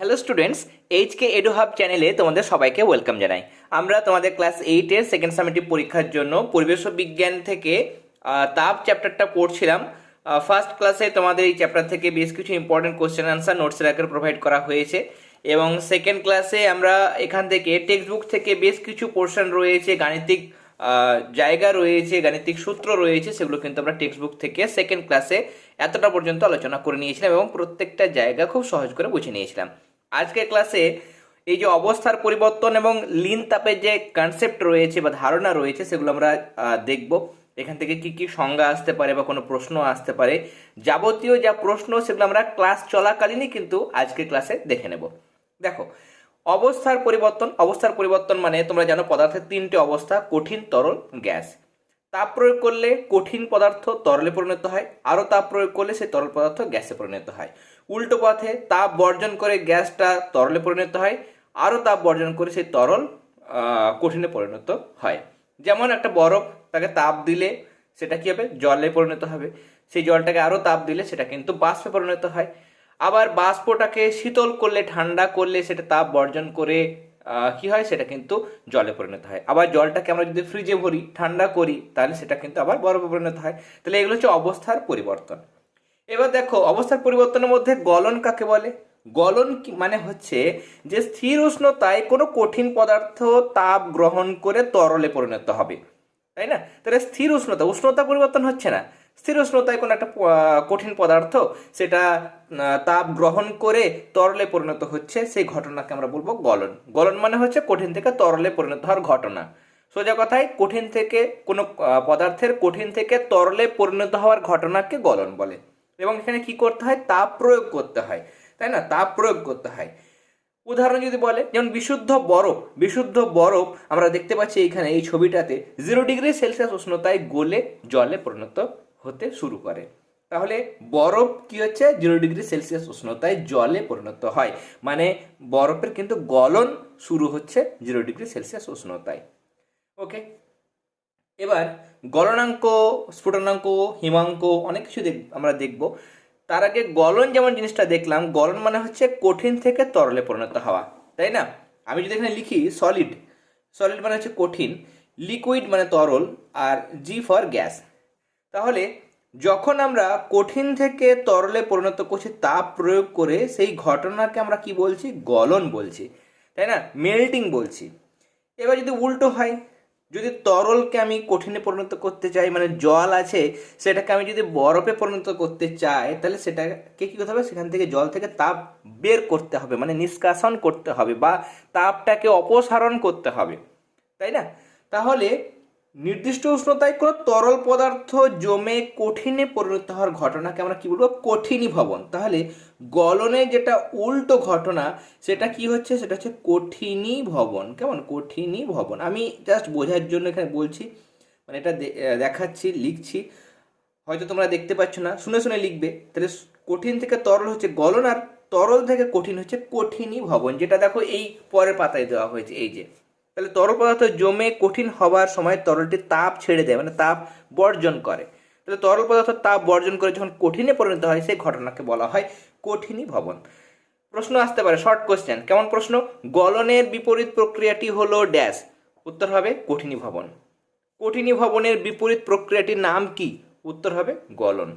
Hello students H K edu hub চ্যানেলে তোমাদের সবাইকে ওয়েলকাম জানাই। আমরা তোমাদের ক্লাস এইটের সেকেন্ড সামেটিভ পরীক্ষার জন্য পরিবেশ বিজ্ঞান থেকে তাপ চ্যাপ্টারটা পড়ছিলাম। ফার্স্ট ক্লাসে তোমাদের এই চ্যাপ্টার থেকে বেশ কিছু ইম্পর্টেন্ট কোশ্চেন আনসার নোটসের আকারে প্রোভাইড করা হয়েছে। এবং সেকেন্ড ক্লাসে আমরা এখান থেকে টেক্সট বুক থেকে বেশ কিছু পোর্শন রয়েছে, গাণিতিক জায়গা রয়েছে, গাণিতিক সূত্র রয়েছে, সেগুলো কিন্তু আমরা টেক্সট বুক থেকে সেকেন্ড ক্লাসে এতটা পর্যন্ত আলোচনা করে নিয়েছিলাম এবং প্রত্যেকটা জায়গা খুব সহজ করে বুঝে নিয়েছিলাম। আজকের ক্লাসে এই যে অবস্থার পরিবর্তন এবং লিন তাপের যে কনসেপ্ট রয়েছে বা ধারণা রয়েছে, সেগুলো আমরা দেখব। এখান থেকে কি কি সংজ্ঞা আসতে পারে বা কোনো প্রশ্ন আসতে পারে। যাবতীয় যা প্রশ্ন, সেগুলো আমরা ক্লাস চলাকালীনই কিন্তু আজকের ক্লাসে দেখে নেব। দেখো, অবস্থার পরিবর্তন অবস্থার পরিবর্তন মানে তোমরা জানো পদার্থের তিনটে অবস্থা, কঠিন, তরল, গ্যাস। তাপ প্রয়োগ করলে কঠিন পদার্থ তরলে পরিণত হয়, আরও তাপ প্রয়োগ করলে সেই তরল পদার্থ গ্যাসে পরিণত হয়। উল্টো পথে তাপ বর্জন করে গ্যাসটা তরলে পরিণত হয়। আরও তাপ বর্জন করে সেই তরল কঠিনে পরিণত হয়। যেমন একটা বরফ তাকে তাপ দিলে সেটা কী হবে? জলে পরিণত হবে। সেই জলটাকে আরও তাপ দিলে সেটা কিন্তু বাষ্পে পরিণত হয়। আবার বাষ্পটাকে শীতল করলে, ঠান্ডা করলে সেটা তাপ বর্জন করে কি হয়? সেটা কিন্তু জলে পরিণত হয়। আবার জলটাকে আমরা যদি ফ্রিজে ভরি, ঠান্ডা করি, তাহলে সেটা কিন্তু আবার বরফে পরিণত হয়। তাহলে এগুলো হচ্ছে অবস্থার পরিবর্তন। এবার দেখো, অবস্থার পরিবর্তনের মধ্যে গলন কাকে বলে? গলন মানে হচ্ছে যে স্থির উষ্ণতায় কোনো কঠিন পদার্থ তাপ গ্রহণ করে তরলে পরিণত হবে। তাই না? তাহলে স্থির উষ্ণতা উষ্ণতা পরিবর্তন হচ্ছে না। স্থির উষ্ণতায় কোনো একটা কঠিন পদার্থ সেটা তাপ গ্রহণ করে তরলে পরিণত হচ্ছে, সেই ঘটনাকে আমরা বলব গলন। গলন মানে হচ্ছে কঠিন থেকে তরলে পরিণত হওয়ার ঘটনা। সোজা কথায়, কঠিন থেকে কোনো পদার্থের কঠিন থেকে তরলে পরিণত হওয়ার ঘটনাকে গলন বলে। এবং এখানে কি করতে হয়? তাপ প্রয়োগ করতে হয়। তাই না? তাপ প্রয়োগ করতে হয়। উদাহরণ যদি বলে, যেমন বিশুদ্ধ বরফ বিশুদ্ধ বরফ আমরা দেখতে পাচ্ছি এইখানে, এই ছবিটাতে জিরো ডিগ্রি সেলসিয়াস উষ্ণতায় গলে জলে পরিণত হতে শুরু করে। তাহলে বরফ কি হচ্ছে? জিরো ডিগ্রি সেলসিয়াস উষ্ণতায় জলে পরিণত হয়। মানে বরফের কিন্তু গলন শুরু হচ্ছে জিরো ডিগ্রি সেলসিয়াস উষ্ণতায়। ওকে এবার গলনাঙ্ক, স্ফুটনাঙ্ক, হিমাঙ্ক অনেক কিছু দেখ আমরা দেখব। তার আগে গলন যেমন জিনিসটা দেখলাম, গলন মানে হচ্ছে কঠিন থেকে তরলে পরিণত হওয়া, তাই না? আমি যদি এখানে লিখি সলিড সলিড মানে হচ্ছে কঠিন লিকুইড মানে তরল, আর জি ফর গ্যাস তাহলে যখন আমরা কঠিন থেকে তরলে পরিণত করছি তাপ প্রয়োগ করে সেই ঘটনাকে আমরা কি বলছি? গলন বলছি, তাই না? মেল্টিং বলছি। এবার যদি উল্টো হয় যদি তরলকে আমি কঠিনে পরিণত করতে চাই মানে জল আছে, সেটাকে আমি যদি বরফে পরিণত করতে চাই, তাহলে সেটাকে কী করতে হবে? সেখান থেকে জল থেকে তাপ বের করতে হবে মানে নিষ্কাশন করতে হবে বা তাপটাকে অপসারণ করতে হবে। তাই না? তাহলে নির্দিষ্ট উষ্ণতায় কোনো তরল পদার্থ জমে কঠিনে পরিণত হওয়ার ঘটনাকে আমরা কি বলব? কঠিনী ভবন। তাহলে গলনে যেটা উল্টো ঘটনা, সেটা কি হচ্ছে? সেটা হচ্ছে কঠিনী ভবন। কেমন? কঠিনী ভবন। আমি জাস্ট বোঝার জন্য এখানে বলছি মানে এটা দেখাচ্ছি, লিখছি। হয়তো তোমরা দেখতে পাচ্ছ না। শুনে শুনে লিখবে। তাহলে কঠিন থেকে তরল হচ্ছে গলন আর তরল থেকে কঠিন হচ্ছে কঠিনী ভবন। যেটা দেখো এই পরের পাতায় দেওয়া হয়েছে, এই যে। তাহলে তরল পদার্থ জমে কঠিন হবার সময় তরলটি তাপ ছেড়ে দেয় মানে তাপ বর্জন করে। তাহলে তরল পদার্থ তাপ বর্জন করে যখন কঠিনে পরিণত হয়, সেই ঘটনাকে বলা হয় কঠিনী ভবন। প্রশ্ন আসতে পারে শর্ট কোশ্চেন কেমন প্রশ্ন? গলনের বিপরীত প্রক্রিয়াটি হলো ড্যাশ উত্তর হবে কঠিনী ভবন। কঠিনী ভবনের বিপরীত প্রক্রিয়াটির নাম কি? উত্তর হবে গলন।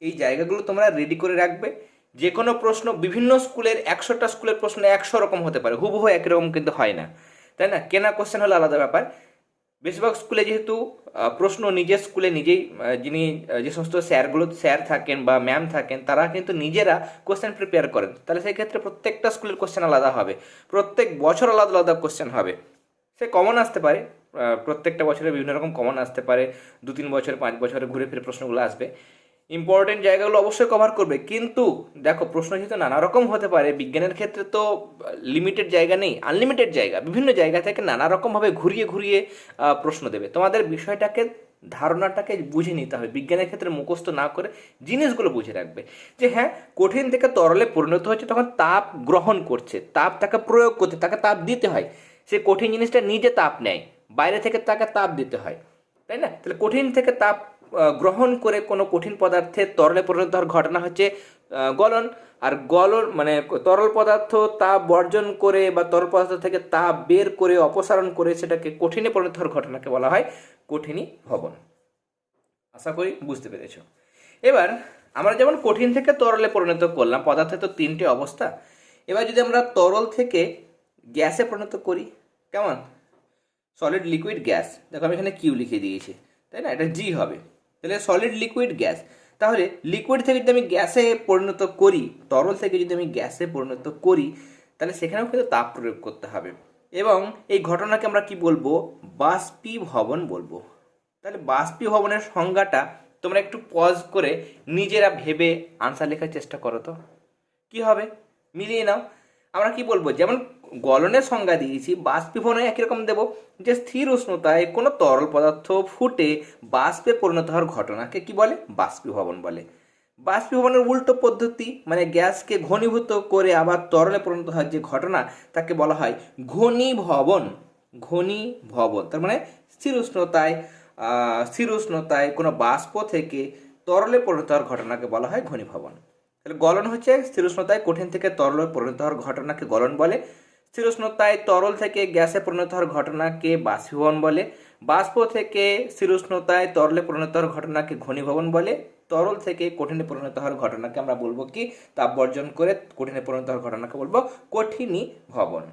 এই জায়গাগুলো তোমরা রেডি করে রাখবে। যে কোনো প্রশ্ন বিভিন্ন স্কুলের, একশোটা স্কুলের প্রশ্ন একশো রকম হতে পারে, হুবহু একই রকম কিন্তু হয় না। তাই না? কেনা কোশ্চেন হলো আলাদা ব্যাপার। বেশিরভাগ স্কুলে যেহেতু প্রশ্ন নিজের স্কুলে নিজেই যিনি যে সমস্ত স্যারগুলো স্যার থাকেন বা ম্যাম থাকেন, তারা কিন্তু নিজেরা কোশ্চেন প্রিপেয়ার করেন। তাহলে সেই ক্ষেত্রে প্রত্যেকটা স্কুলের কোশ্চেন আলাদা হবে। প্রত্যেক বছর আলাদা আলাদা কোশ্চেন হবে। সে কমন আসতে পারে। প্রত্যেকটা বছরে বিভিন্ন রকম কমন আসতে পারে। দু তিন বছর, পাঁচ বছরে ঘুরে ফিরে প্রশ্নগুলো আসবে। ইম্পর্টেন্ট জায়গাগুলো অবশ্যই কভার করবে। কিন্তু দেখো, প্রশ্ন যেহেতু নানা রকম হতে পারে। বিজ্ঞানের ক্ষেত্রে তো লিমিটেড জায়গা নেই আনলিমিটেড জায়গা, বিভিন্ন জায়গা থেকে নানা রকমভাবে ঘুরিয়ে ঘুরিয়ে প্রশ্ন দেবে। তোমাদের বিষয়টাকে, ধারণাটাকে বুঝে নিতে হবে। বিজ্ঞানের ক্ষেত্রে মুখস্থ না করে জিনিসগুলো বুঝে রাখবে। যে হ্যাঁ কঠিন থেকে তরলে পরিণত হচ্ছে তখন তাপ গ্রহণ করছে। তাপ তাকে প্রয়োগ করতে, তাকে তাপ দিতে হয়। সে কঠিন জিনিসটা নিজে তাপ নেয়। বাইরে থেকে তাকে তাপ দিতে হয়। তাই না? তাহলে কঠিন থেকে তাপ গ্রহণ করে কোনো কঠিন পদার্থের তরলে পরিণত হওয়ার ঘটনা হচ্ছে গলন। আর গলন মানে তরল পদার্থ তাপ বর্জন করে বা তরল পদার্থ থেকে তাপ বের করে অপসারণ করে সেটাকে কঠিনে পরিণত হওয়ার ঘটনাকে বলা হয় কঠিনী ভবন। আশা করি বুঝতে পেরেছ। এবার আমরা যেমন কঠিন থেকে তরলে পরিণত করলাম, পদার্থে তো তিনটে অবস্থা। এবার যদি আমরা তরল থেকে গ্যাসে পরিণত করি, কেমন? সলিড লিকুইড গ্যাস দেখো আমি এখানে কিউ লিখে দিয়েছি, তাই না? এটা জি হবে। তাহলে সলিড লিকুইড গ্যাস তাহলে লিকুইড থেকে যদি আমি গ্যাসে পরিণত করি, তরল থেকে যদি আমি গ্যাসে পরিণত করি, তাহলে সেখানেও কিন্তু তাপ প্রয়োগ করতে হবে। এবং এই ঘটনাকে আমরা কি বলব? বাষ্পীভবন বলব। তাহলে বাষ্পীভবনের সংজ্ঞাটা তোমরা একটু পজ করে নিজেরা ভেবে আনসার লেখার চেষ্টা করো তো। কি হবে? মিলিয়ে নাও। আমরা কি বলব? যেমন গলনের সংজ্ঞা দিয়েছি বাষ্পীভবনে একই রকম দেবো, যে স্থির উষ্ণতায় কোনো তরল পদার্থ ফুটে বাষ্পে পরিণত হওয়ার ঘটনাকে কি বলে? বাষ্পীভবন বলে। বাষ্পীভবনের উল্টো পদ্ধতি মানে গ্যাসকে ঘনীভূত করে আবার তরলে পরিণত হওয়ার যে ঘটনা, তাকে বলা হয় ঘনীভবন। ঘনীভবন, তার মানে স্থির উষ্ণতায় স্থির উষ্ণতায় কোনো বাষ্প থেকে তরলে পরিণত হওয়ার ঘটনাকে বলা হয় ঘনীভবন। তাহলে গলন হচ্ছে স্থির উষ্ণতায় কঠিন থেকে তরলে পরিণত হওয়ার ঘটনাকে গলন বলে। স্থির উষ্ণতায় তরল থেকে গ্যাসে পরিণত হওয়ার ঘটনাকে বাষ্পীভবন বলে। বাষ্প থেকে স্থির উষ্ণতায় তরলে পরিণত হওয়ার ঘটনাকে ঘনীভবন বলে। তরল থেকে কঠিনে পরিণত হওয়ার ঘটনাকে আমরা বলব কি? তাপ বর্জন করে কঠিনে পরিণত হওয়ার ঘটনাকে বলব কঠিনী ভবন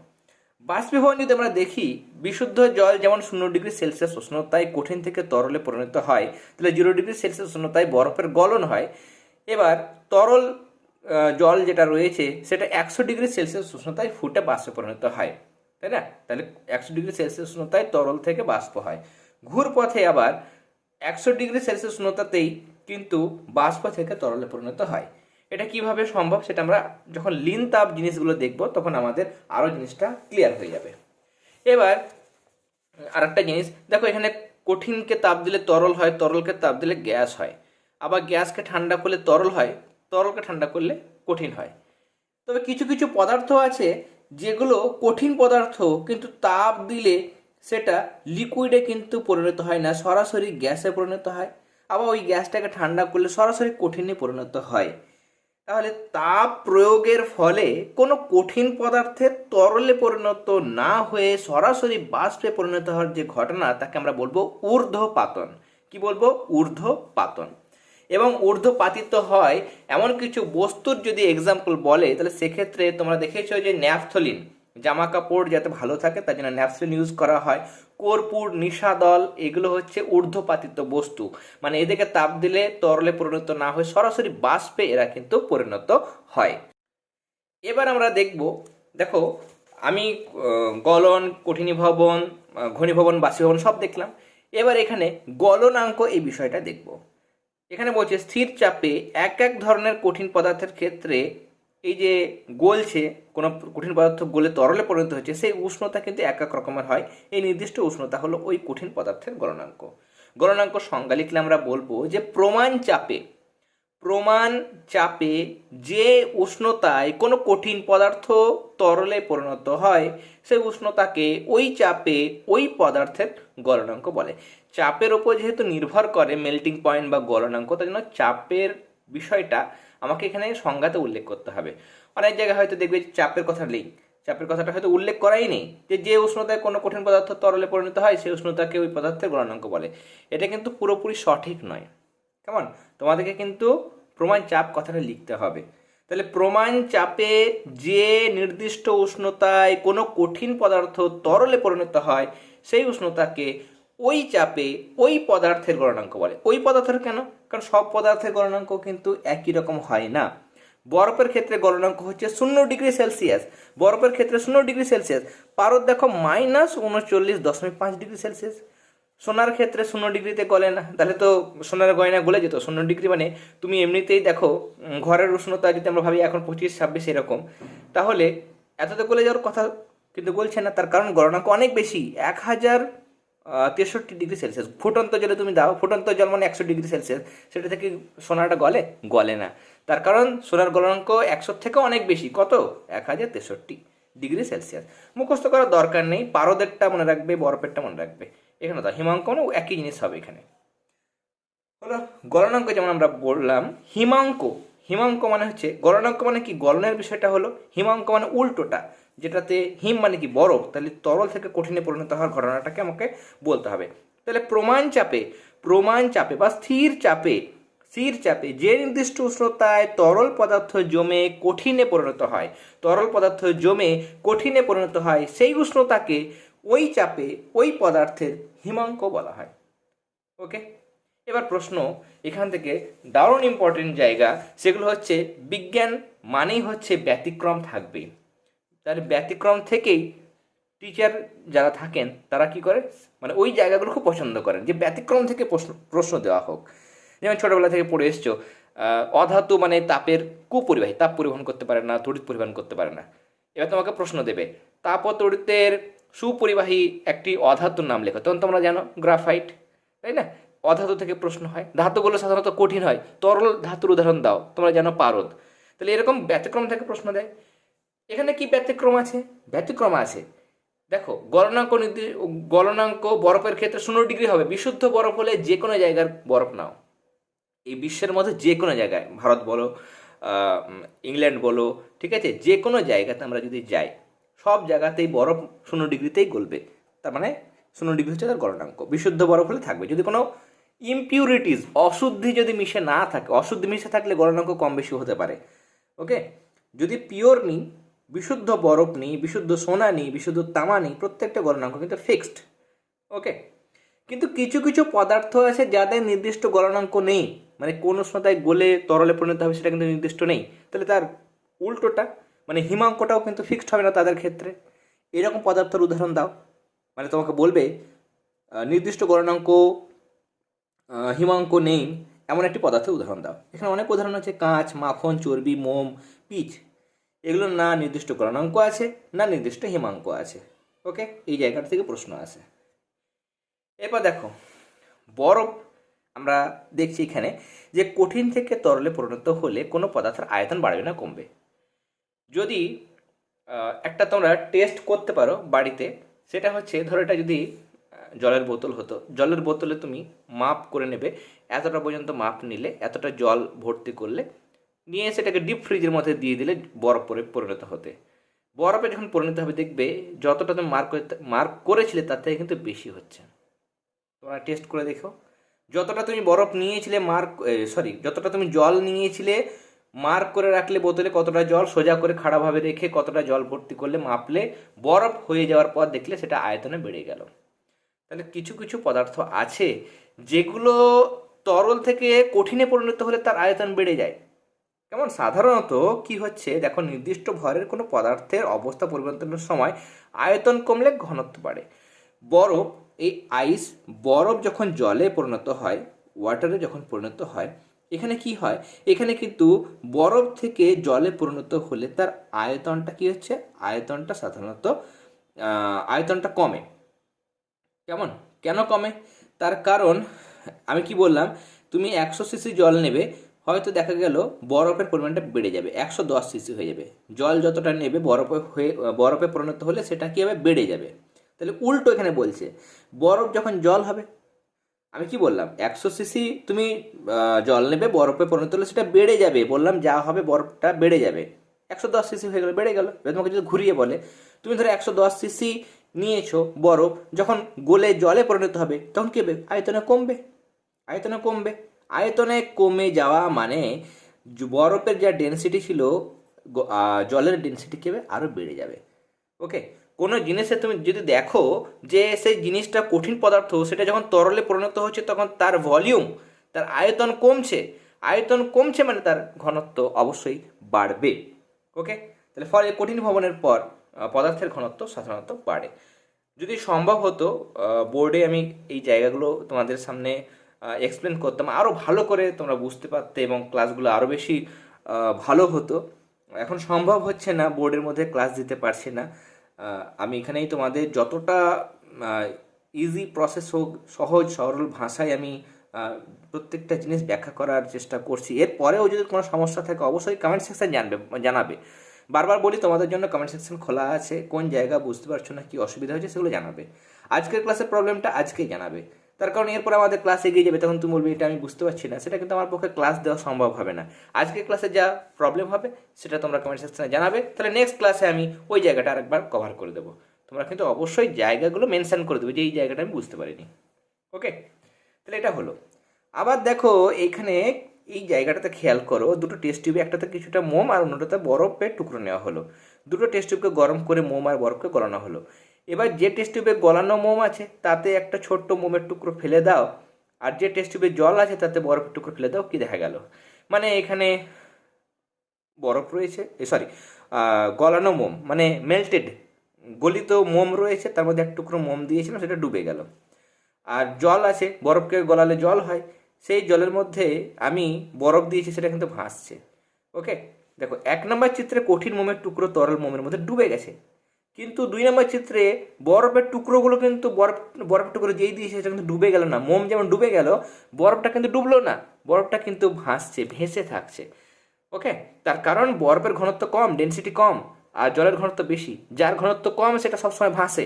বাষ্পীভবন যদি আমরা দেখি, বিশুদ্ধ জল যেমন শূন্য ডিগ্রি সেলসিয়াস উষ্ণতায় কঠিন থেকে তরলে পরিণত হয়, তাহলে জিরো ডিগ্রি সেলসিয়াস উষ্ণতায় বরফের গলন হয়। এবার তরল জল যেটা রয়েছে, সেটা একশো ডিগ্রি সেলসিয়াস উষ্ণতায় ফুটে বাষ্পে পরিণত হয়। তাই না? তাহলে একশো ডিগ্রি সেলসিয়াস উষ্ণতায় তরল থেকে বাষ্প হয়। ঘুর পথে আবার একশো ডিগ্রি সেলসিয়াস উষ্ণতাতেই কিন্তু বাষ্প থেকে তরলে পরিণত হয়। এটা কীভাবে সম্ভব সেটা আমরা যখন লিন তাপ জিনিসগুলো দেখব, তখন আমাদের আরও জিনিসটা ক্লিয়ার হয়ে যাবে। এবার আরেকটা জিনিস, দেখো এখানে কঠিনকে তাপ দিলে তরল হয়, তরলকে তাপ দিলে গ্যাস হয়। আবার গ্যাসকে ঠান্ডা করলে তরল হয় তরলকে ঠান্ডা করলে কঠিন হয়। তবে কিছু কিছু পদার্থ আছে যেগুলো কঠিন পদার্থ, কিন্তু তাপ দিলে সেটা লিকুইডে কিন্তু পরিণত হয় না, সরাসরি গ্যাসে পরিণত হয়। আবার ওই গ্যাসটাকে ঠান্ডা করলে সরাসরি কঠিনে পরিণত হয়। তাহলে তাপ প্রয়োগের ফলে কোনো কঠিন পদার্থের তরলে পরিণত না হয়ে সরাসরি বাষ্পে পরিণত হওয়ার যে ঘটনা, তাকে আমরা বলব ঊর্ধ্বপাতন। কি বলব? ঊর্ধ্বপাতন। এবং ঊর্ধ্বপাতিত হয় এমন কিছু বস্তুর যদি এক্সাম্পল বলে তাহলে সেক্ষেত্রে তোমরা দেখেছ যে ন্যাপথলিন জামা কাপড় যাতে ভালো থাকে তার জন্য ন্যাপথলিন ইউজ করা হয়। কর্পূর নিশাদল এগুলো হচ্ছে ঊর্ধ্বপাতিত বস্তু। মানে এদেরকে তাপ দিলে তরলে পরিণত না হয়ে সরাসরি বাষ্পে এরা কিন্তু পরিণত হয়। এবার আমরা দেখব দেখো আমি গলন কঠিনী ভবন আহ, ঘনীভবন বাষ্পীভবন সব দেখলাম। এবার এখানে গলনাঙ্ক এই বিষয়টা দেখব। এখানে বলছে, স্থির চাপে এক এক ধরনের কঠিন পদার্থের ক্ষেত্রে এই যে গলছে, কোনো কঠিন পদার্থ গলে তরলে পরিণত হচ্ছে, সেই উষ্ণতা কিন্তু এক এক রকমের হয়। এই নির্দিষ্ট উষ্ণতা হলো ওই কঠিন পদার্থের গণনাঙ্ক গণনাঙ্ক সংজ্ঞা লিখলে আমরা বলব যে প্রমাণ চাপে প্রমাণ চাপে যে উষ্ণতায় কোনো কঠিন পদার্থ তরলে পরিণত হয় সেই উষ্ণতাকে ওই চাপে ওই পদার্থের গলনাঙ্ক বলে। চাপের ওপর যেহেতু নির্ভর করে মেল্টিং পয়েন্ট বা গলনাঙ্ক তার জন্য চাপের বিষয়টা আমাকে এখানে সংজ্ঞাতে উল্লেখ করতে হবে। অনেক জায়গায় হয়তো দেখবে চাপের কথা নেই। চাপের কথাটা হয়তো উল্লেখ করাই নেই যে যে উষ্ণতায় কোনো কঠিন পদার্থ তরলে পরিণত হয় সেই উষ্ণতাকে ওই পদার্থের গলনাঙ্ক বলে। এটা কিন্তু পুরোপুরি সঠিক নয়। কেমন তোমাদেরকে কিন্তু প্রমাণ চাপ কথাটা লিখতে হবে। তাহলে প্রমাণ চাপে যে নির্দিষ্ট উষ্ণতায় কোনো কঠিন পদার্থ তরলে পরিণত হয়, সেই উষ্ণতাকে ওই চাপে ওই পদার্থের গণনাঙ্ক বলে। ওই পদার্থের কেন? কারণ সব পদার্থের গণনাঙ্ক কিন্তু একই রকম হয় না। বরফের ক্ষেত্রে গণনাঙ্ক হচ্ছে শূন্য ডিগ্রি সেলসিয়াস। বরফের ক্ষেত্রে শূন্য ডিগ্রি সেলসিয়াস। পারদ দেখো, মাইনাস উনচল্লিশ দশমিক পাঁচ ডিগ্রি সেলসিয়াস। সোনার ক্ষেত্রে শূন্য ডিগ্রিতে গলে না, তাহলে তো সোনার গয়না গলে যেত। শূন্য ডিগ্রি মানে তুমি এমনিতেই দেখো ঘরের উষ্ণতা যদি আমরা ভাবি এখন পঁচিশ, ছাব্বিশ এরকম, তাহলে এততে গলে যাওয়ার কথা কিন্তু গলছে না, তার কারণ গণনাঙ্ক অনেক বেশি, এক হাজার তেষট্টি ডিগ্রি সেলসিয়াস। ফুটন্ত জলে তুমি দাও, ফুটন্ত জল মানে একশো ডিগ্রি সেলসিয়াস, সেটা থেকে সোনাটা গলে গলে না। তার কারণ সোনার গলনাঙ্ক একশো থেকে অনেক বেশি, কত? এক হাজার তেষট্টি ডিগ্রি সেলসিয়াস। মুখস্থ করার দরকার নেই পারদেরটা মনে রাখবে বরফেরটা মনে রাখবে। এখানে তো হিমাঙ্ক মানে একই জিনিস হবে এখানে। হলো, গলনাঙ্ক যেমন আমরা বললাম, হিমাঙ্ক হিমাঙ্ক মানে হচ্ছে, গলনাঙ্ক মানে কি? গলনের বিষয়টা হলো, হিমাঙ্ক মানে উল্টোটা, যেটাতে হিম মানে কি? বরফ তাহলে তরল থেকে কঠিনে পরিণত হওয়ার ঘটনাটাকে আমাকে বলতে হবে। তাহলে প্রমাণ চাপে প্রমাণ চাপে বা স্থির চাপে স্থির চাপে যে নির্দিষ্ট উষ্ণতায় তরল পদার্থ জমে কঠিনে পরিণত হয়, তরল পদার্থ জমে কঠিনে পরিণত হয়, সেই উষ্ণতাকে ওই চাপে, ওই পদার্থের হিমাঙ্ক বলা হয়। ওকে এবার প্রশ্ন, এখান থেকে দারুণ ইম্পর্টেন্ট জায়গা, সেগুলো হচ্ছে বিজ্ঞান মানেই হচ্ছে ব্যতিক্রম থাকবে। তার ব্যতিক্রম থেকেই টিচার যারা থাকেন, তারা কি করে? মানে ওই জায়গাগুলো খুব পছন্দ করেন, যে ব্যতিক্রম থেকে প্রশ্ন প্রশ্ন দেওয়া হোক। যেমন ছোটোবেলা থেকে পড়ে এসছো অধাতু মানে তাপের কুপরিবাহী, তাপ পরিবহন করতে পারে না, তড়িৎ পরিবহন করতে পারে না। এবার তোমাকে প্রশ্ন দেবে তাপ তড়িতের সুপরিবাহী একটি অধাতুর নাম লেখো। তখন তোমরা জানো, গ্রাফাইট, তাই না? অধাতু থেকে প্রশ্ন হয়। ধাতুগুলো সাধারণত কঠিন হয়। তরল ধাতুর উদাহরণ দাও, তোমরা জানো পারদ। তাহলে এরকম ব্যতিক্রম থেকে প্রশ্ন দেয়। এখানে কি ব্যতিক্রম আছে? ব্যতিক্রম আছে। দেখো, গলনাঙ্ক গলনাঙ্ক বরফের ক্ষেত্রে শূন্য ডিগ্রি হবে। বিশুদ্ধ বরফ হলে যে কোনো জায়গার বরফ নাও। এই বিশ্বের মধ্যে যে কোনো জায়গায়, ভারত বলো ইংল্যান্ড বলো, ঠিক আছে? যে কোনো জায়গাতে আমরা যদি যাই জায়গাতেই বরফ শূন্য ডিগ্রিতেই গলবে। তার মানে শূন্য ডিগ্রি হচ্ছে তার গলনাঙ্ক। বিশুদ্ধ বরফ হলে থাকবে। যদি কোনো ইমপিউরিটিস অশুদ্ধি যদি মিশে না থাকে, অশুদ্ধি মিশে থাকলে গলনাঙ্ক কম বেশি হতে পারে। ওকে যদি পিওর নিই, বিশুদ্ধ বরফ নিই, বিশুদ্ধ সোনা নিই, বিশুদ্ধ তামা নিই, প্রত্যেকটা গলনাঙ্ক কিন্তু ফিক্সড ওকে কিন্তু কিছু কিছু পদার্থ আছে যাদের নির্দিষ্ট গলনাঙ্ক নেই। মানে কোন উষ্ণতায় গলে তরলে পরিণত হবে সেটা কিন্তু নির্দিষ্ট নেই। তাহলে তার উল্টোটা মানে হিমাঙ্কটাও কিন্তু ফিক্সড হবে না তাদের ক্ষেত্রে। এরকম পদার্থের উদাহরণ দাও। মানে তোমাকে বলবে নির্দিষ্ট গণনাঙ্ক হিমাঙ্ক নেই এমন একটি পদার্থের উদাহরণ দাও। এখানে অনেক উদাহরণ আছে, কাঁচ, মাখন, চর্বি, মোম, পিচ। এগুলো না নির্দিষ্ট গণনাঙ্ক আছে, না নির্দিষ্ট হিমাঙ্ক আছে। ওকে? এই জায়গাটা থেকে প্রশ্ন আসে। এরপর দেখো, বরফ আমরা দেখছি এখানে যে কঠিন থেকে তরলে পরিণত হলে কোনো পদার্থের আয়তন বাড়বে না, কমবে। যদি একটা তোমরা টেস্ট করতে পারো বাড়িতে, সেটা হচ্ছে ধরো এটা যদি জলের বোতল হতো। জলের বোতলে তুমি মাপ করে নেবে, এতটা পর্যন্ত মাপ নিলে, এতটা জল ভর্তি করলে, নিয়ে সেটাকে ডিপ ফ্রিজের মধ্যে দিয়ে দিলে বরফ পরে পরিণত হতে। বরফে যখন পরিণত হবে, দেখবে যতটা তুমি মার্ক মার্ক করেছিলে, তার থেকে কিন্তু বেশি হচ্ছে। তোমরা টেস্ট করে দেখো। যতটা তুমি বরফ নিয়েছিলে মার্ক সরি যতটা তুমি জল নিয়েছিলে মার্ক করে রাখলে বোতলে কতটা জল, সোজা করে খাড়াভাবে রেখে কতটা জল ভর্তি করলে মাপলে বরফ হয়ে যাওয়ার পর দেখলে সেটা আয়তনে বেড়ে গেল। তাহলে কিছু কিছু পদার্থ আছে যেগুলো তরল থেকে কঠিনে পরিণত হলে তার আয়তন বেড়ে যায়। কেমন? সাধারণত কি হচ্ছে? দেখো, নির্দিষ্ট ভরের কোনো পদার্থের অবস্থা পরিবর্তনের সময় আয়তন কমলে ঘনত্ব বাড়ে। বরফ, এই আইস বরফ যখন জলে পরিণত হয় ওয়াটারে যখন পরিণত হয় এখানে কি হয়? এখানে কিন্তু বরফ থেকে জলে পরিণত হলে তার আয়তনটা কি হচ্ছে? আয়তনটা সাধারণত আয়তনটা কমে। কেমন? কেন কমে? তার কারণ, আমি কি বললাম, তুমি একশো সিসি জল নেবে, হয়তো দেখা গেল বরফের পরিমাণটা বেড়ে যাবে, একশো দশ সিসি হয়ে যাবে। জল যতটা নেবে বরফে হয়ে, বরফে পরিণত হলে সেটা কী হবে? বেড়ে যাবে। তাহলে উল্টো এখানে বলছে, বরফ যখন জল হবে আমি কি বললাম? একশো সিসি তুমি জল নেবে, বরফে পরিণত হলে সেটা বেড়ে যাবে। বললাম যা হবে, বরফটা বেড়ে যাবে। একশো দশ সিসি হয়ে গেলো, বেড়ে গেলো। এবার তোমাকে যদি ঘুরিয়ে বলে, তুমি ধরো একশো দশ সিসি নিয়েছো বরফ, যখন গোলে জলে পরিণত হবে, তখন কী হবে? আয়তনে কমবে। আয়তনে কমবে। আয়তনে কমে যাওয়া মানে বরফের যা ডেনসিটি ছিল জলের ডেনসিটি কী হবে? আরও বেড়ে যাবে। ওকে কোনো জিনিসে তুমি যদি দেখো যে সেই জিনিসটা কঠিন পদার্থ, সেটা যখন তরলে পরিণত হচ্ছে তখন তার ভলিউম, তার আয়তন কমছে। আয়তন কমছে মানে তার ঘনত্ব অবশ্যই বাড়বে। ওকে? তাহলে ফলে কঠিন ভবনের পর পদার্থের ঘনত্ব সাধারণত বাড়ে। যদি সম্ভব হতো বোর্ডে আমি এই জায়গাগুলো তোমাদের সামনে এক্সপ্লেন করতাম। আরও ভালো করে তোমরা বুঝতে পারতে এবং ক্লাসগুলো আরও বেশি ভালো হতো। এখন সম্ভব হচ্ছে না বোর্ডের মধ্যে ক্লাস দিতে পারছি না। আমি এখানেই তোমাদের যতটা ইজি প্রসেস হোক, সহজ, সরল ভাষায় আমি প্রত্যেকটা জিনিস ব্যাখ্যা করার চেষ্টা করছি। এরপরেও যদি কোনো সমস্যা থাকে, অবশ্যই কমেন্ট সেকশান জানবে, জানাবে। বারবার বলি, তোমাদের জন্য কমেন্ট সেকশন খোলা আছে। কোন জায়গা বুঝতে পারছ না, কি অসুবিধা হয়েছে, সেগুলো জানাবে। আজকের ক্লাসের প্রবলেমটা আজকেই জানাবে। তার কারণ এরপর আমাদের ক্লাস এগিয়ে যাবে, তখন তুমি বলবি এটা আমি বুঝতে পারছি না। সেটা কিন্তু আমার পক্ষে ক্লাস দেওয়া সম্ভব হবে না। আজকে ক্লাসে যা প্রবলেম হবে, সেটা তোমরা কমেন্ট সেকশনে জানাবে। তাহলে নেক্সট ক্লাসে আমি ওই জায়গাটা আরেকবার কভার করে দেবো। তোমরা কিন্তু অবশ্যই জায়গাগুলো মেনশান করে দেবে যে এই জায়গাটা আমি বুঝতে পারিনি। ওকে তাহলে এটা হলো। আবার দেখো, এইখানে এই জায়গাটাতে খেয়াল করো, দুটো টেস্ট টিউবে একটাতে কিছুটা মোম আর অন্যটাতে বরফের টুকরো নেওয়া হলো। দুটো টেস্ট টিউবকে গরম করে মোম আর বরফকে গলানো হলো। এবার যে টেস্ট টিউবে গলানো মোম আছে, তাতে একটা ছোট্ট মোমের টুকরো ফেলে দাও। আর যে টেস্ট টিউবে জল আছে, তাতে বরফের টুকরো ফেলে দাও, কি দেখা গেল। মানে এখানে বরফ রয়েছে সরি গলানো মোম মানে মেল্টেড গলিত মোম রয়েছে, তার মধ্যে এক টুকরো মোম দিয়েছিলাম, সেটা ডুবে গেল। আর জল আছে, বরফকে গলালে জল হয়, সেই জলের মধ্যে আমি বরফ দিয়েছি, সেটা কিন্তু ভাসছে। ওকে দেখো, এক নম্বর চিত্রে কঠিন মোমের টুকরো তরল মোমের মধ্যে ডুবে গেছে। কিন্তু দুই নম্বর চিত্রে বরফের টুকরোগুলো কিন্তু বরফ, বরফের টুকরো যেই দিয়েছে সেটা কিন্তু ডুবে গেল না। মোম যেমন ডুবে গেল, বরফটা কিন্তু ডুবলো না। বরফটা কিন্তু ভাসছে, ভেসে থাকছে। ওকে? তার কারণ বরফের ঘনত্ব কম ডেনসিটি কম, আর জলের ঘনত্ব বেশি। যার ঘনত্ব কম, সেটা সবসময় ভাসে।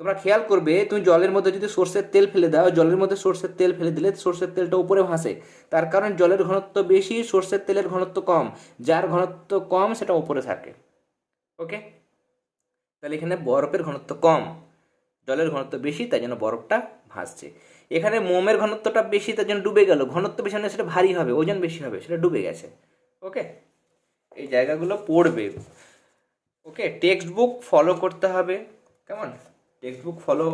তোমরা খেয়াল করবে, তুমি জলের মধ্যে যদি সর্ষের তেল ফেলে দাও, জলের মধ্যে সর্ষের তেল ফেলে দিলে সর্ষের তেলটা উপরে ভাসে। তার কারণ জলের ঘনত্ব বেশি, সর্ষের তেলের ঘনত্ব কম। যার ঘনত্ব কম, সেটা উপরে থাকে। ওকে? তাহলে এখানে বরফের ঘনত্ব কম, জলের ঘনত্ব বেশি, তাই জন্য বরফটা ভাসছে। এখানে মোমের ঘনত্বটা বেশি তার জন্য ডুবে গেল। ঘনত্ব বেশি মানে সেটা ভারী হবে, ওজন বেশি হবে, সেটা ডুবে গেছে। ওকে? এই জায়গাগুলো পড়বে। ওকে? টেক্সট বুক ফলো করতে হবে। কেমন? টেক্সট বুক ফলো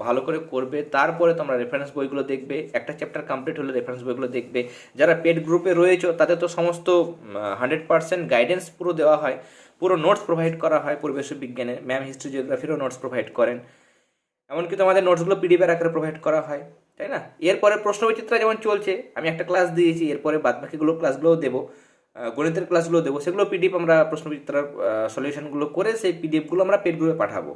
ভালো করে করবে। তারপরে তোমরা রেফারেন্স বইগুলো দেখবে। একটা চ্যাপ্টার কমপ্লিট হলে রেফারেন্স বইগুলো দেখবে। যারা পেড গ্রুপে রয়েছে, তাদের তো সমস্ত হান্ড্রেড পার্সেন্ট গাইডেন্স পুরো দেওয়া হয়। পুরো নোটস প্রোভাইড করা হয় পরিবেশ বিজ্ঞানে। ম্যাম হিস্ট্রি জিওগ্রাফিরও নোটস প্রোভাইড করেন। এমনকি তোমাদের নোটসগুলো পিডিএফের আকারে প্রোভাইড করা হয়, তাই না? এরপরে প্রশ্ন বৈচিত্র যেমন চলছে, আমি একটা ক্লাস দিয়েছি, এরপরে বাদ বাকিগুলো ক্লাসগুলোও দেবো গণিতের ক্লাসগুলো দেবো, সেগুলো পিডিএফ আমরা প্রশ্ন বিচিত্রার সলিউশনগুলো করে সেই পিডিএফগুলো আমরা পেড গ্রুপে পাঠাবো।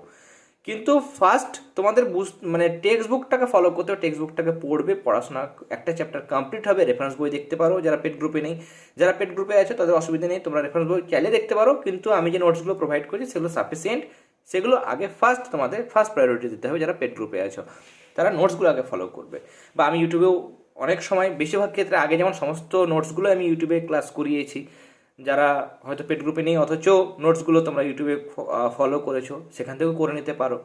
কিন্তু ফার্স্ট তোমাদের মানে টেক্সট বুকটাকে ফলো করতে হবে টেক্সট বুকটাকে পড়বে, পড়াশোনা একটা চ্যাপ্টার কমপ্লিট হবে রেফারেন্স বই দেখতে পারো, যারা পেট গ্রুপে নেই, যারা পেট গ্রুপে আছে তাদের অসুবিধা নেই, তোমরা রেফারেন্স বই চাইলে দেখতে পারো, কিন্তু আমি যে নোটসগুলো প্রোভাইড করছি সেগুলো সাফিসিয়েন্ট সেগুলো আগে ফার্স্ট তোমাদের ফার্স্ট প্রায়োরিটি দিতে হবে যারা পেট গ্রুপে আছো। তারা নোটসগুলো আগে ফলো করবে। বা আমি ইউটিউবেও অনেক সময়, বেশিরভাগ ক্ষেত্রে আগে যেমন সমস্ত নোটসগুলো আমি ইউটিউবে ক্লাস করিয়েছি যারা হয়তো পেড গ্রুপে নেই, অথচ নোটসগুলো তোমরা ইউটিউবে ফলো করেছ, সেখান থেকেও করে নিতে পারো।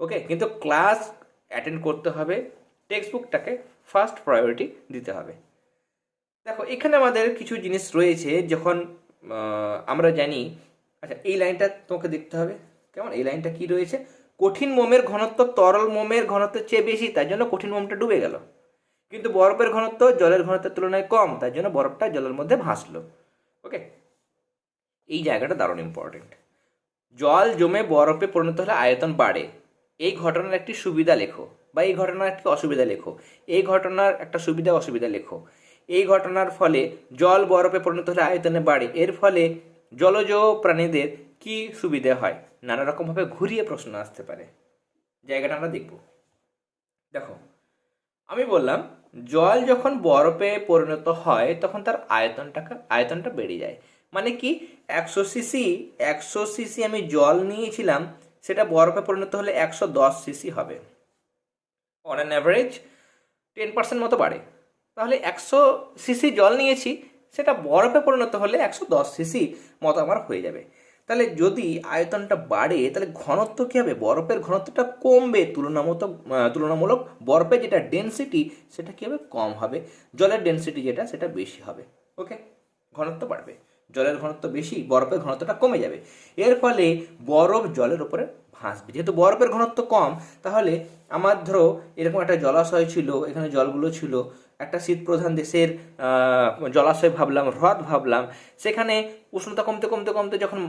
ওকে কিন্তু ক্লাস অ্যাটেন্ড করতে হবে টেক্সট বুকটাকে ফার্স্ট প্রায়োরিটি দিতে হবে। দেখো, এখানে আমাদের কিছু জিনিস রয়েছে যখন আমরা জানি আচ্ছা এই লাইনটা তোমাকে দেখতে হবে। কেমন? এই লাইনটা কি রয়েছে? কঠিন মোমের ঘনত্ব তরল মোমের ঘনত্বের চেয়ে বেশি তাই জন্য কঠিন মোমটা ডুবে গেল। কিন্তু বরফের ঘনত্ব জলের ঘনত্বের তুলনায় কম তাই জন্য বরফটা জলের মধ্যে ভাসলো। ওকে এই জায়গাটা দারুণ ইম্পর্টেন্ট জল জমে বরফে পরিণত হলে আয়তন বাড়ে। এই ঘটনার একটি সুবিধা লেখো বা এই ঘটনার একটি অসুবিধা লেখো। এই ঘটনার একটা সুবিধা, অসুবিধা লেখো। এই ঘটনার ফলে জল বরফে পরিণত হলে আয়তনে বাড়ে। এর ফলে জলজ প্রাণীদের কি সুবিধা হয়? নানা রকমভাবে ঘুরিয়ে প্রশ্ন আসতে পারে। জায়গাটা আমরা দেখব। দেখো, আমি বললাম জল যখন বরফে পরিণত হয়, তখন তার আয়তনটাকে, আয়তনটা বেড়ে যায়। মানে কি, একশো সিসি একশো সিসি আমি জল নিয়েছিলাম, সেটা বরফে পরিণত হলে একশো দশ সিসি হবে। On an average ten percent মতো বাড়ে। তাহলে একশো সিসি জল নিয়েছি, সেটা বরফে পরিণত হলে একশো দশ সিসি মতো আমার হয়ে যাবে। তাহলে যদি আয়তনটা বাড়ে, তাহলে ঘনত্ব কী হবে? বরফের ঘনত্বটা কমবে। তুলনামূলক তুলনামূলক বরফের যেটা ডেনসিটি সেটা কী হবে? কম হবে। জলের ডেনসিটি যেটা, সেটা বেশি হবে। ওকে ঘনত্ব বাড়বে। জলের ঘনত্ব বেশি, বরফের ঘনত্বটা কমে যাবে। এর ফলে বরফ জলের উপরে ভাসবে। যেহেতু বরফের ঘনত্ব কম, তাহলে আমার ধরো, এরকম একটা জলাশয় ছিল, এখানে জলগুলো ছিল। একটা শীত প্রধান দেশের জলাশয় ভাবলাম, হ্রদ ভাবলাম, সেখানে উষ্ণতা কমতে কমতে কমতে যখন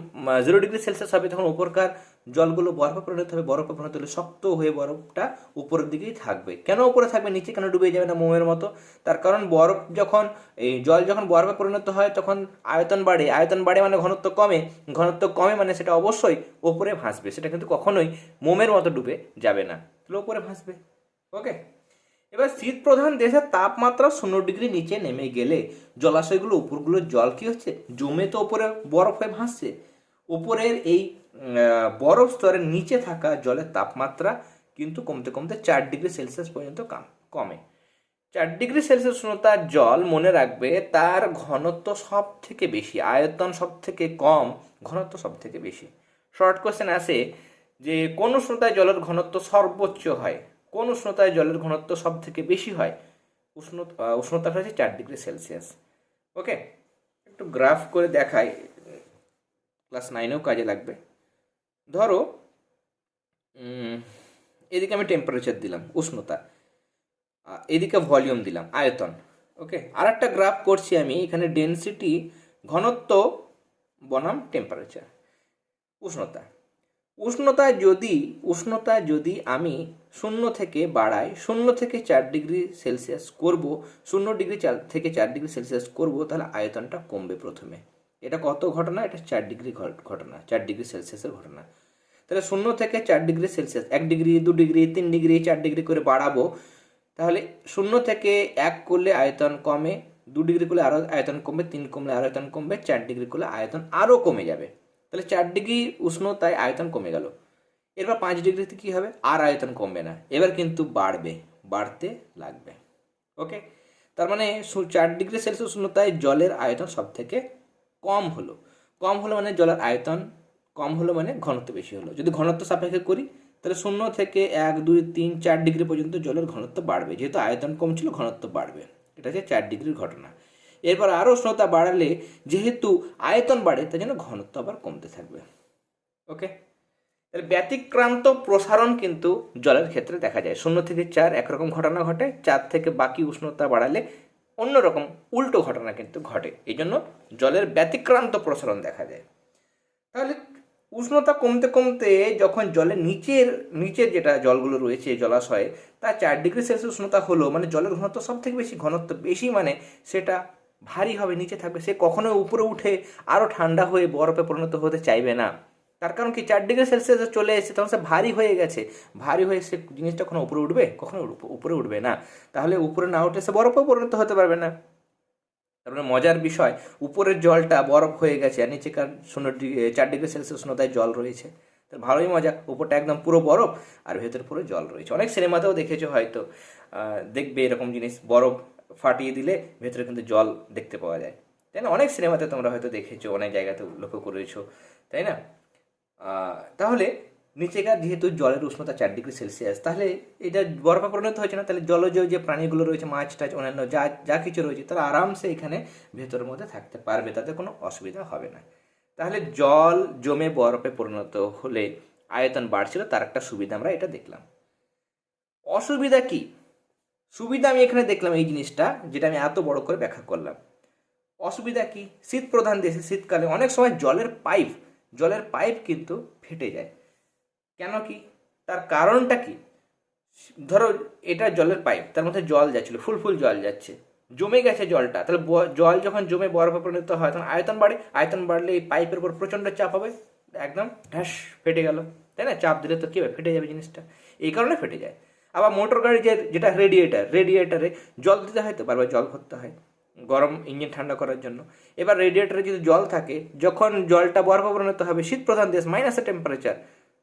জিরো ডিগ্রি সেলসিয়াস হবে, তখন উপরকার জলগুলো বরফে পরিণত হবে, বরফে পরিণত হলে শক্ত হয়ে বরফটা উপরের দিকেই থাকবে। কেন উপরে থাকবে? নিচে কেন ডুবে যাবে না মোমের মতো? তার কারণ বরফ যখন, এই জল যখন বরফে পরিণত হয়, তখন আয়তন বাড়ে। আয়তন বাড়ে মানে ঘনত্ব কমে। ঘনত্ব কমে মানে সেটা অবশ্যই ওপরে ভাসবে। সেটা কিন্তু কখনোই মোমের মতো ডুবে যাবে না। তাহলে ওপরে ভাসবে। ওকে এবার শীত প্রধান দেশের তাপমাত্রা শূন্য ডিগ্রি নিচে নেমে গেলে জলাশয়গুলো, উপরগুলোর জল কি হচ্ছে? জমে তো ওপরে বরফ হয়ে ভাসছে। উপরের এই বরফ স্তরের নিচে থাকা জলের তাপমাত্রা কিন্তু কমতে কমতে চার ডিগ্রি সেলসিয়াস পর্যন্ত কাম চার ডিগ্রি সেলসিয়াস উষ্ণতার জল মনে রাখবে, তার ঘনত্ব সব থেকে বেশি, আয়তন সব থেকে কম, ঘনত্ব সব থেকে বেশি। শর্ট কোশ্চেন আসে যে, কোন উষ্ণতায় জলের ঘনত্ব সর্বোচ্চ হয়? কোন উষ্ণতায় জলের ঘনত্ব সব থেকে বেশি হয়? উষ্ণতা উষ্ণতাটা হচ্ছে চার ডিগ্রি সেলসিয়াস। ওকে? একটু গ্রাফ করে দেখাই। ক্লাস নাইনেও কাজে লাগবে। ধরো এদিকে আমি টেম্পারেচার দিলাম, উষ্ণতা। এদিকে ভলিউম দিলাম, আয়তন। ওকে? আর একটা গ্রাফ করছি আমি, এখানে ডেনসিটি ঘনত্ব, বনাম টেম্পারেচার উষ্ণতা। উষ্ণতা যদি উষ্ণতা যদি আমি শূন্য থেকে বাড়াই শূন্য থেকে চার ডিগ্রি সেলসিয়াস করব, শূন্য ডিগ্রি চার থেকে চার ডিগ্রি সেলসিয়াস করব, তাহলে আয়তনটা কমবে প্রথমে। এটা কত ঘটনা? এটা চার ডিগ্রি ঘট- ঘটনা, চার ডিগ্রি সেলসিয়াসের ঘটনা। তাহলে শূন্য থেকে চার ডিগ্রি সেলসিয়াস, এক ডিগ্রি, দু ডিগ্রি, তিন ডিগ্রি, চার ডিগ্রি করে বাড়াবো, তাহলে শূন্য থেকে এক করলে আয়তন কমে, দু ডিগ্রি করলে আরও আয়তন কমবে, তিন কমলে আরও আয়তন কমবে, চার ডিগ্রি করলে আয়তন আরও কমে যাবে। তাহলে চার ডিগ্রি উষ্ণতায় আয়তন কমে গেল। এরপর পাঁচ ডিগ্রিতে কী হবে? আর আয়তন কমবে না। এবার কিন্তু বাড়বে, বাড়তে লাগবে। ওকে তার মানে চার ডিগ্রি সেলসিয়াস উষ্ণতায় জলের আয়তন সব থেকে কম হলো। কম হলো মানে জলের আয়তন কম হলো মানে ঘনত্ব বেশি হলো। যদি ঘনত্ব সাপেক্ষে করি, তাহলে শূন্য থেকে এক, দুই, তিন, চার ডিগ্রি পর্যন্ত জলের ঘনত্ব বাড়বে। যেহেতু আয়তন কম ছিল, ঘনত্ব বাড়বে। এটা হচ্ছে চার ডিগ্রির ঘটনা। এরপর আরও উষ্ণতা বাড়ালে যেহেতু আয়তন বাড়ে তাই জন্য ঘনত্ব আবার কমতে থাকবে। ওকে তাহলে ব্যতিক্রান্ত প্রসারণ কিন্তু জলের ক্ষেত্রে দেখা যায়। শূন্য থেকে চার একরকম ঘটনা ঘটে, চার থেকে বাকি উষ্ণতা বাড়ালে অন্যরকম উল্টো ঘটনা কিন্তু ঘটে। এই জন্য জলের ব্যতিক্রান্ত প্রসারণ দেখা যায়। তাহলে উষ্ণতা কমতে কমতে যখন জলের নিচের নিচের যেটা জলগুলো রয়েছে, জলাশয়ে, তা চার ডিগ্রি সেলসিয়াস উষ্ণতা হলো মানে জলের ঘনত্ব সব থেকে বেশি, ঘনত্ব বেশি মানে সেটা ভারী হবে, নিচে থাকবে। সে কখনো উপরে উঠে আরও ঠান্ডা হয়ে বরফে পরিণত হতে চাইবে না। তার কারণ কি? চার ডিগ্রি সেলসিয়াসে চলে এসেছে, তখন সে ভারী হয়ে গেছে। ভারী হয়ে সে জিনিসটা কখনো উপরে উঠবে? কখনো উপরে উঠবে না। তাহলে উপরে না উঠে সে বরফেও পরিণত হতে পারবে না। তারপরে মজার বিষয়, উপরের জলটা বরফ হয়ে গেছে আর নিচেকার শূন্য ডিগ্রি চার ডিগ্রি সেলসিয়াস উষ্ণতায় জল রয়েছে। তো ভালোই মজা, উপরটা একদম পুরো বরফ আর ভেতর পুরো জল রয়েছে। অনেক সিনেমাতেও দেখেছ হয়তো দেখবে এরকম জিনিস, বরফ ফাটিয়ে দিলে ভেতরে কিন্তু জল দেখতে পাওয়া যায়। তাই না? অনেক সিনেমাতে তোমরা হয়তো দেখেছ, অনেক জায়গাতে লক্ষ্য করেছ। তাই না? তাহলে নিচেকার যেহেতু জলের উষ্ণতা চার ডিগ্রি সেলসিয়াস, তাহলে এটা বরফে পরিণত হয়েছে না? তাহলে জলজ যে প্রাণীগুলো রয়েছে, মাছ টাছ, অন্যান্য যা যা কিছু রয়েছে, তারা আরামসে এখানে ভেতরের মধ্যে থাকতে পারবে, তাতে কোনো অসুবিধা হবে না। তাহলে জল জমে বরফে পরিণত হলে আয়তন বাড়ছিল, তার একটা সুবিধা আমরা এটা দেখলাম। অসুবিধা কি? সুবিধা আমি এখানে দেখলাম এই জিনিসটা, যেটা আমি এত বড় করে ব্যাখ্যা করলাম। অসুবিধা কি? শীত প্রধান দেশে শীতকালে অনেক সময় জলের পাইপ জলের পাইপ কিন্তু ফেটে যায়। কেন কি? তার কারণটা কি? ধরো এটা জলের পাইপ, তার মধ্যে জল যাচ্ছিল, ফুল ফুল জল যাচ্ছে। জমে গেছে জলটা, তাহলে জল যখন জমে বরফে পরিণত হয়, তখন আয়তন বাড়ে। আয়তন বাড়লে এই পাইপের উপর প্রচণ্ড চাপ হবে, একদম ঢ্যাস ফেটে গেল। তাই না? চাপ দিলে তো কী হবে? ফেটে যাবে জিনিসটা। এই কারণে ফেটে যায়। আবার মোটর গাড়ি যে, যেটা রেডিয়েটার রেডিয়েটারে জল দিতে হয় তো? বারবার জল ভরতে হয়। গরম ইঞ্জিন ঠান্ডা করার জন্য। এবার রেডিয়েটারে যদি জল থাকে, যখন জলটা বরফে পরিণত হবে, শীত প্রধান দেশ মাইনাসের টেম্পারেচার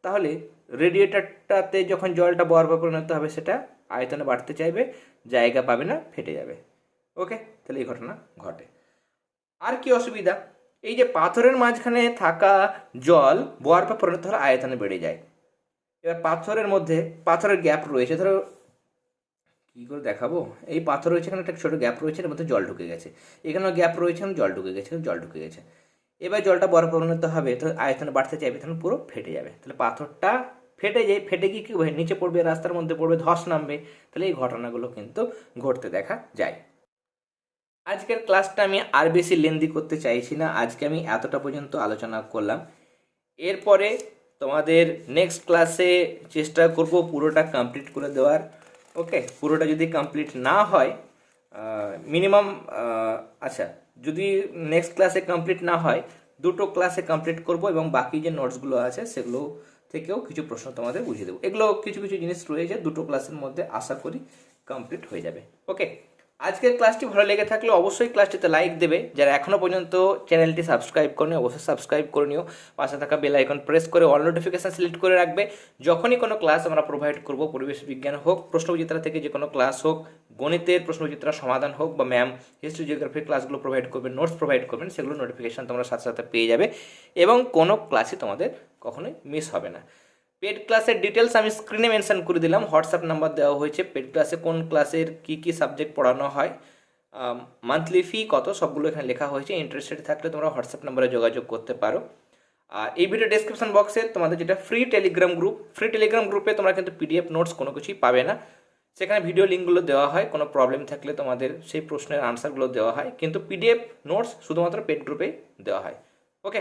তাহলে রেডিয়েটারটাতে যখন জলটা বরফে পরিণত হবে, সেটা আয়তনে বাড়তে চাইবে, জায়গা পাবে না, ফেটে যাবে। ওকে তাহলে এই ঘটনা ঘটে। আর কি অসুবিধা? এই যে পাথরের মাঝখানে থাকা জল বরফে পরিণত হলে আয়তনে বেড়ে যায়। এবার পাথরের মধ্যে, পাথরের গ্যাপ রয়েছে। ধরো কী করে দেখাবো? এই পাথর রয়েছে এখানে, একটা ছোটো গ্যাপ রয়েছে, এর মধ্যে জল ঢুকে গেছে। এখানেও গ্যাপ রয়েছে জল ঢুকে গেছে জল ঢুকে গেছে। এবার জলটা বরফ পরিণত হবে তো আয়তন বাড়তে চাইবে তখন পুরো ফেটে যাবে। তাহলে পাথরটা ফেটে যায়, ফেটে গিয়ে কী নিচে পড়বে, রাস্তার মধ্যে পড়বে, ধস নামবে। তাহলে এই ঘটনাগুলো কিন্তু ঘটতে দেখা যায়। আজকের ক্লাসটা আমি আর বেশি লেন্দি করতে চাইছি না। আজকে আমি এতটা পর্যন্ত আলোচনা করলাম। এরপরে তোমাদের নেক্সট ক্লাসে চেষ্টা করব পুরোটা কমপ্লিট করে দেওয়ার। ওকে পুরোটা যদি কমপ্লিট না হয় মিনিমাম আচ্ছা যদি নেক্সট ক্লাসে কমপ্লিট না হয়, দুটো ক্লাসে কমপ্লিট করব এবং বাকি যে নোটসগুলো আছে, সেগুলো থেকেও কিছু প্রশ্ন তোমাদের বুঝিয়ে দেবো। এগুলো কিছু কিছু জিনিস রয়েছে, দুটো ক্লাসের মধ্যে আশা করি কমপ্লিট হয়ে যাবে। ওকে আজকের ক্লাসটি ভালো লেগে থাকলে অবশ্যই ক্লাসটিতে লাইক দেবে। যারা এখনও পর্যন্ত চ্যানেলটি সাবস্ক্রাইব করেনি, অবশ্যই সাবস্ক্রাইব করে নিও। পাশে থাকা বেল আইকন প্রেস করে অল নোটিফিকেশান সিলেক্ট করে রাখবে। যখনই কোনো ক্লাস আমরা প্রোভাইড করব, পরিবেশ বিজ্ঞান হোক, প্রশ্নবিচিত্রা থেকে যে কোনো ক্লাস হোক, গণিতের প্রশ্নবিচিত্রা সমাধান হোক বা ম্যাম হিস্ট্রি জিওগ্রাফির ক্লাসগুলো প্রোভাইড করবেন নোটস প্রোভাইড করবেন, সেগুলো নোটিফিকেশান তোমরা সাথে সাথে পেয়ে যাবে। এবং কোনো ক্লাসই তোমাদের কখনোই মিস হবে না। পেড ক্লাসের ডিটেলস আমি স্ক্রিনে মেনশন করে দিলাম, হোয়াটসঅ্যাপ নাম্বার দেওয়া হয়েছে পেড ক্লাসে কোন ক্লাসের কী কী সাবজেক্ট পড়ানো হয় মান্থলি ফি কত, সবগুলো এখানে লেখা হয়েছে ইন্টারেস্টেড থাকলে তোমরা হোয়াটসঅ্যাপ নাম্বারে যোগাযোগ করতে পারো। আর এই ভিডিও ডেসক্রিপশন বক্সে তোমাদের যেটা free Telegram group free Telegram গ্রুপে তোমরা কিন্তু পিডিএফ নোটস কোনো কিছুই পাবে না। সেখানে ভিডিও লিঙ্কগুলো দেওয়া হয়, কোনো প্রবলেম থাকলে তোমাদের সেই প্রশ্নের আনসারগুলো দেওয়া হয়, কিন্তু পিডিএফ নোটস শুধুমাত্র পেড গ্রুপে দেওয়া হয়। ওকে